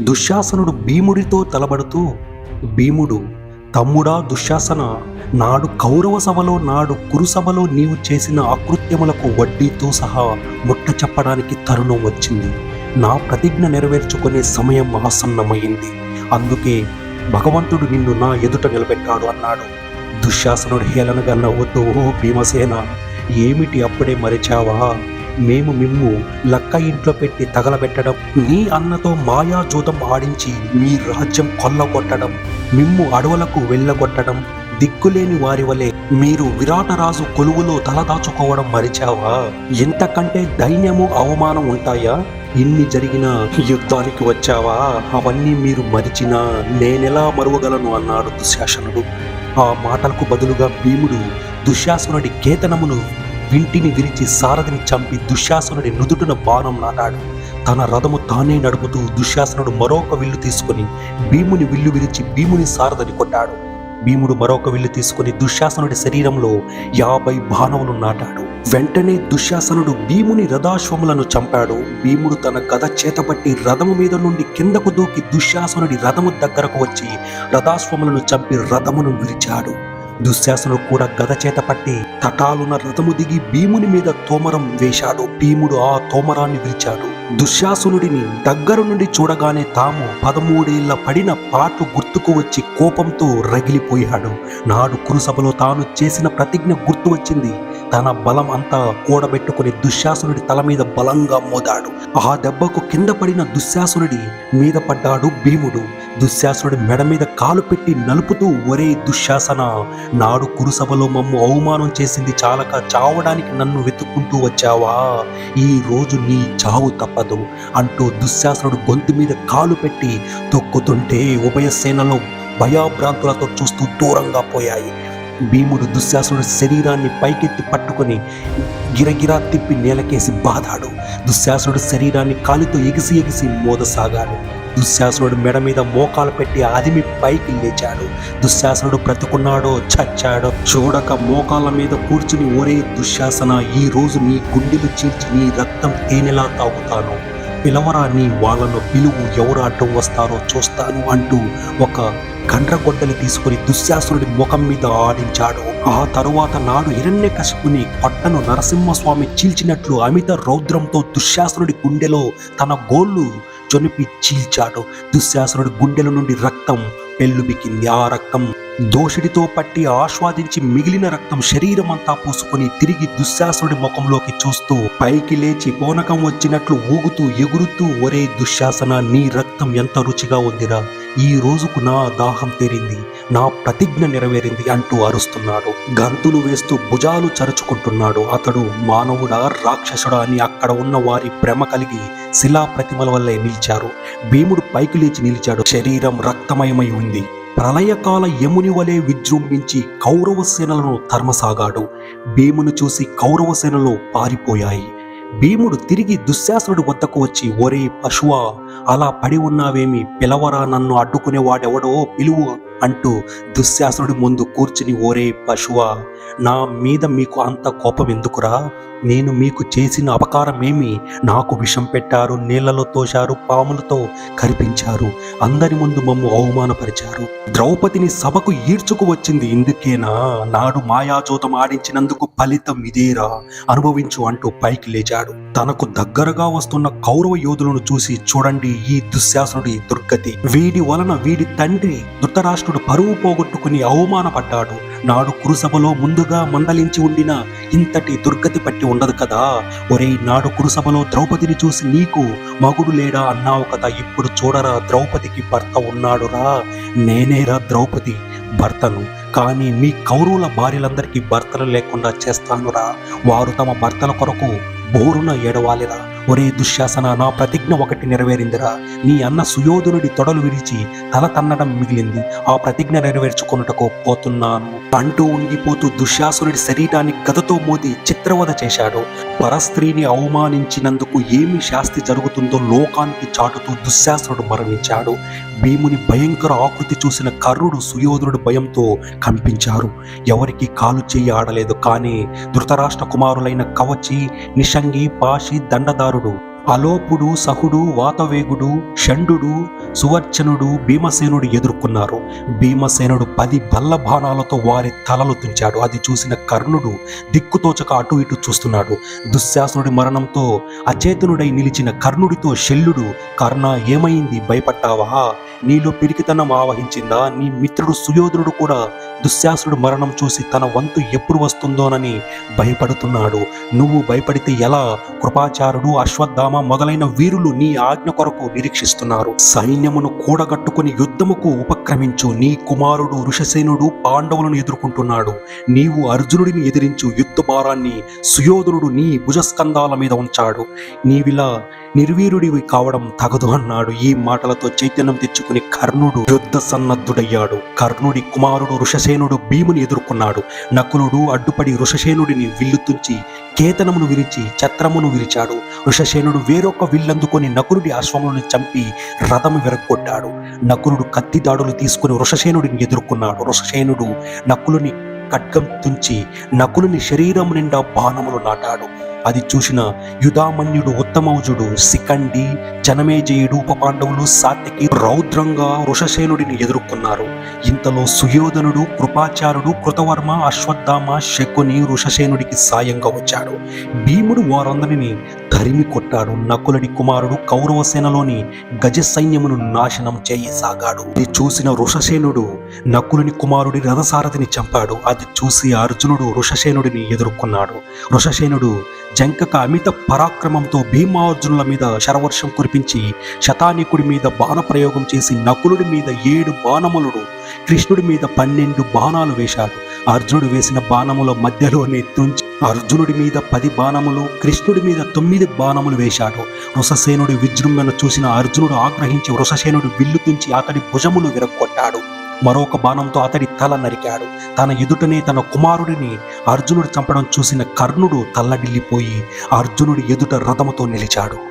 దుశ్శాసనుడు భీముడితో తలబడుతూ భీముడు తమ్ముడా దుశ్శాసన నాడు కౌరవ సభలో నాడు కురుసభలో నీవు చేసిన అకృత్యములకు వడ్డీతో సహా ముట్ట చెప్పడానికి తరుణం వచ్చింది. నా ప్రతిజ్ఞ నెరవేర్చుకునే సమయం ఆసన్నమైంది. అందుకే భగవంతుడు నిన్ను నా ఎదుట నిలబెట్టాడు అన్నాడు. దుశ్శాసనుడు హేళనగా నవ్వుతూ "ఓ భీమసేన ఏమిటి అప్పుడే మరిచావా? మేము మిమ్ము లక్క ఇంట్లో పెట్టి తగలబెట్టడం నీ అన్నతో మాయాజూతం ఆడించి మీ రాజ్యం కొల్లగొట్టడం మిమ్ము అడవులకు వెళ్ళగొట్టడం దిక్కులేని వారి వలె మీరు విరాటరాజు కొలువులో తలదాచుకోవడం మరిచావా? ఇంతకంటే దైన్యము అవమానం ఉంటాయా? ఇన్ని జరిగిన యుద్ధానికి వచ్చావా? అవన్నీ మీరు మరిచినా నేనెలా మరువగలను? అన్నాడు దుశ్శాసనుడు. ఆ మాటలకు బదులుగా భీముడు దుశ్శాసనుడి కేతనమును వింటిని విరిచి సారథిని చంపి దుశ్శాసనుడి నుదుటిన బాణం నాటాడు. తన రథము తానే నడుపుతూ దుశ్శాసనుడు మరొక విల్లు తీసుకుని భీముని విల్లు విరిచి భీముని సారథిని కొట్టాడు. భీముడు మరొక విల్లు తీసుకుని దుశ్శాసనుడి శరీరంలో యాభై బాణములు నాటాడు. వెంటనే దుశ్శాసనుడు భీముని రథాశ్వములను చంపాడు. భీముడు తన కథ చేతపట్టి రథము మీద నుండి కిందకు దూకి దుశ్శాసనుడి రథము దగ్గరకు వచ్చి రథాశ్వములను చంపి రథమును విరిచాడు. దుశ్శాసనుడు కూడా గద చేత పట్టి తటాలున రథము దిగి భీముని మీద తోమరం వేశాడు. భీముడు ఆ తోమరాన్ని విరిచాడు. దుశ్శాసునుడిని దగ్గర నుండి చూడగానే తాము పదమూడేళ్ళ పడిన పాటు గుర్తుకు వచ్చి కోపంతో రగిలిపోయాడు. నాడు కురుసభలో తాను చేసిన ప్రతిజ్ఞ గుర్తు వచ్చింది. తన బలం అంతా కూడబెట్టుకుని దుశ్శాసునుడి తల మీద బలంగా మోదాడు ఆ దెబ్బకు కింద పడిన దుశ్శాసునుడి మీద పడ్డాడు భీముడు. దుశ్శాసునుడి మెడ మీద కాలు పెట్టి నలుపుతూ ఒరే దుశ్శాసన నాడు కురుసభలో మమ్ము అవమానం చేసింది చాలక చావడానికి నన్ను వెతుక్కుంటూ వచ్చావా? ఈ రోజు నీ చావు తప్పదు అంటూ దుశ్శాసనుడు గొంతు మీద కాలు పెట్టి తొక్కుతుంటే ఉభయ సేనలో భయాభ్రాంతులతో చూస్తూ దూరంగా పోయాయి. భీముడు దుశ్శాసనుడి శరీరాన్ని పైకెత్తి పట్టుకొని గిరగిరా తిప్పి నేలకేసి బాధాడు. దుశ్శాసనుడు శరీరాన్ని కాలితో ఎగిసి ఎగిసి మోదసాగాడు. దుశ్శాసుడు మెడ మీద మోకాలు పెట్టి అదిమి పైకి లేచాడు. దుశ్శాసనుడు బ్రతుకున్నాడో చచ్చాడో చూడక మోకాల మీద కూర్చుని ఒరే దుశ్శాసన ఈ రోజు నీ గుండెలు చీల్చి నీ రక్తం తేనెలా తాగుతాను? పిలవరాని వాళ్ళను పిలువు ఎవరు అడ్డం వస్తారో చూస్తాను అంటూ ఒక గండ్రగొడ్డలి తీసుకుని దుశ్శాసురుడి ముఖం మీద ఆడించాడు. ఆ తరువాత నాడు హిరణ్య కసుకుని పట్టను నరసింహస్వామి చీల్చినట్లు అమిత రౌద్రంతో దుశ్శాసురుడి గుండెలో తన గోళ్ళు చొనిపి చీల్చాడు. దుశ్శాసురుడి గుండెల నుండి రక్తం పెళ్ళుబికింది. ఆ రక్తం దోషుడితో పట్టి ఆస్వాదించి మిగిలిన రక్తం శరీరం అంతా తిరిగి దుశ్శాసుడి ముఖంలోకి చూస్తూ పైకి లేచి పోనకం వచ్చినట్లు ఊగుతూ ఎగురుతూ ఒరే దుశ్శాసన నీ రక్తం ఎంత రుచిగా ఉందిరా? ఈ రోజుకు నా దాహం తీరింది నా ప్రతిజ్ఞ నెరవేరింది అంటూ అరుస్తున్నాడు. గంతులు వేస్తూ భుజాలు చరుచుకుంటున్నాడు. అతడు మానవుడా రాక్షసుడా అని అక్కడ ఉన్న వారి భ్రమ కలిగి శిలా ప్రతిమల వల్లే నిలిచారు. భీముడు పైకి లేచి నిలిచాడు. శరీరం రక్తమయమై ఉంది. ప్రళయకాల యముని వలె విజృంభించి కౌరవ సేనలను ధర్మసాగాడు. భీమును చూసి కౌరవ సేనలు పారిపోయాయి. భీముడు తిరిగి దుశ్శాసుడు వద్దకు వచ్చి ఒరే పశువా అలా పడి ఉన్నావేమి? పిలవరా నన్ను అడ్డుకునేవాడెవడో పిలువు. అంటూ దుశ్శాసనుడి ముందు కూర్చుని ఓరే పశువా నా మీద మీకు అంత కోపం ఎందుకురా? నేను మీకు చేసిన అపకారమేమి? నాకు విషం పెట్టారు నీళ్ళలో తోశారు పాములతో కరిపించారు అందరి ముందు మమ్ము అవమానపరిచారు. ద్రౌపదిని సభకు ఈడ్చుకు వచ్చింది ఇందుకేనా? నాడు మాయాజోతం ఆడించినందుకు ఫలితం ఇదేరా? అనుభవించు అంటూ పైకి లేచాడు. తనకు దగ్గరగా వస్తున్న కౌరవ యోధులను చూసి చూడండి ఈ దుశ్శాసనుడి దుర్గతి. వీడి వలన వీడి తండ్రి ధృతరాష్ట్రుడు పరువు పోగొట్టుకుని అవమానపడ్డాడు. నాడు కురుసభలో ముందుగా మందలించి ఉండిన ఇంతటి దుర్గతి పట్టి ఉండదు కదా. ఒరే నాడు కురుసభలో ద్రౌపదిని చూసి నీకు మగుడు లేడా అన్నావు కదా. ఇప్పుడు చూడరా ద్రౌపదికి భర్త ఉన్నాడురా. నేనేరా ద్రౌపది భర్తను. కానీ మీ కౌరవుల భార్యలందరికీ భర్తలు లేకుండా చేస్తానురా. వారు తమ భర్తల కొరకు బోరున ఏడవాలిరా. ఒరే దుశ్శాసన నా ప్రతిజ్ఞ ఒకటి నెరవేరిందిరా. నీ అన్న సుయోధనుడి తొడలు విరిచి తల తన్నడం మిగిలింది. ఆ ప్రతిజ్ఞ నెరవేర్చుకొనుటకు పోతున్నాను. అంటూ ఉండిపోతూ దుశ్శాసునుడి శరీరాన్ని గదతో మోది చిత్రవద చేశాడు. పరస్త్రీని అవమానించినందుకు ఏమి శాస్తి జరుగుతుందో లోకానికి చాటుతూ దుశ్శాసనుడు మరణించాడు. భీముని భయంకర ఆకృతి చూసిన కర్ణుడు సుయోధనుడు భయంతో కంపించారు. ఎవరికి కాలు చేయి ఆడలేదు కానీ ధృతరాష్ట్ర కుమారులైన కవచి నిషంగి పాషి దండదారుడు అలోపుడు సహుడు వాతవేగుడు షండు సువర్చనుడు భీమసేనుడు ఎదుర్కొన్నారు. భీమసేనుడు పది బల్ల బాణాలతో వారి తలలు తుంచాడు. అది చూసిన కర్ణుడు దిక్కుతోచక అటు ఇటు చూస్తున్నాడు. దుశ్శాసనుడి మరణంతో అచేతనుడై నిలిచిన కర్ణుడితో శల్యుడు కర్ణ ఏమైంది? భయపడ్డావా? నీలో పిరికితనం ఆవహించిందా? నీ మిత్రుడు సుయోధనుడు కూడా దుశ్శాసుడు మరణం చూసి తన వంతు ఎప్పుడు వస్తుందోనని భయపడుతున్నాడు. నువ్వు భయపడితే ఎలా కృపాచారుడు అశ్వత్థామ మొదలైన వీరులు నీ ఆజ్ఞ కొరకు నిరీక్షిస్తున్నారు. సైన్యమును కూడగట్టుకుని యుద్ధముకు ఉపక్రమించు. నీ కుమారుడు ఋషసేనుడు పాండవులను ఎదుర్కొంటున్నాడు. నీవు అర్జునుడిని ఎదిరించు. యుద్ధ భారాన్ని సుయోధనుడు నీ భుజస్కంధాల మీద ఉంచాడు. నీవిలా నిర్వీరుడివి కావడం తగదు అన్నాడు. ఈ మాటలతో చైతన్యం తెచ్చుకుని కర్ణుడు యుద్ధ సన్నద్ధుడయ్యాడు. కర్ణుడి కుమారుడు ఋషసేనుడు భీముని ఎదుర్కొన్నాడు. నకులుడు అడ్డుపడి ఋషసేనుడిని విల్లుతుంచి కేతనమును విరిచి ఛత్రమును విరిచాడు. ఋషసేనుడు వేరొక విల్లందుకొని నకురుడి అశ్వములను చంపి రథము విరగొట్టాడు నకురుడు కత్తి దాడులు తీసుకుని వృషసేనుడిని ఎదుర్కొన్నాడు. వృషసేనుడు నకులుని ఖడ్గం తుంచి నకులుని శరీరం నిండా బాణములు నాటాడు. అది చూసిన యుధామన్యుడు ఉత్తమౌజుడు శిఖండి జనమేజయుడు ఉపపాండవులు సాత్యకి రౌద్రంగా వృషసేనుడిని ఎదుర్కొన్నారు. ఇంతలో సుయోధనుడు కృపాచారుడు కృతవర్మ అశ్వత్థామ శకుని వృషసేనుడికి సాయంగా వచ్చాడు. భీముడు వారందరిని తరిమి కొట్టాడు నకులుడి కుమారుడు కౌరవ సేనలోని గజ సైన్యమును నాశనం చేయసాగాడు. ఇది చూసిన ఋషసేనుడు నకులుని కుమారుడి రథసారథిని చంపాడు. అది చూసి అర్జునుడు ఋషసేనుడిని ఎదుర్కొన్నాడు. ఋషసేనుడు జంకక అమిత పరాక్రమంతో భీమార్జునుల మీద శరవర్షం కురిపించి శతానికుడి మీద బాణప్రయోగం చేసి నకులుడి మీద ఏడు బాణములుడు కృష్ణుడి మీద పన్నెండు బాణాలు వేశాడు. అర్జునుడు వేసిన బాణముల మధ్యలోనే తుంచి అర్జునుడి మీద పది బాణములు కృష్ణుడి మీద తొమ్మిది బాణములు వేశాడు. వృషసేనుడి విజృంభణ చూసిన అర్జునుడు ఆగ్రహించి వృషసేనుడు విల్లు తుంచి అతడి భుజములు విరగొట్టాడు మరొక బాణంతో అతడి తల నరికాడు. తన ఎదుటనే తన కుమారుడిని అర్జునుడు చంపడం చూసిన కర్ణుడు తల్లడిల్లిపోయి అర్జునుడి ఎదుట రథముతో నిలిచాడు.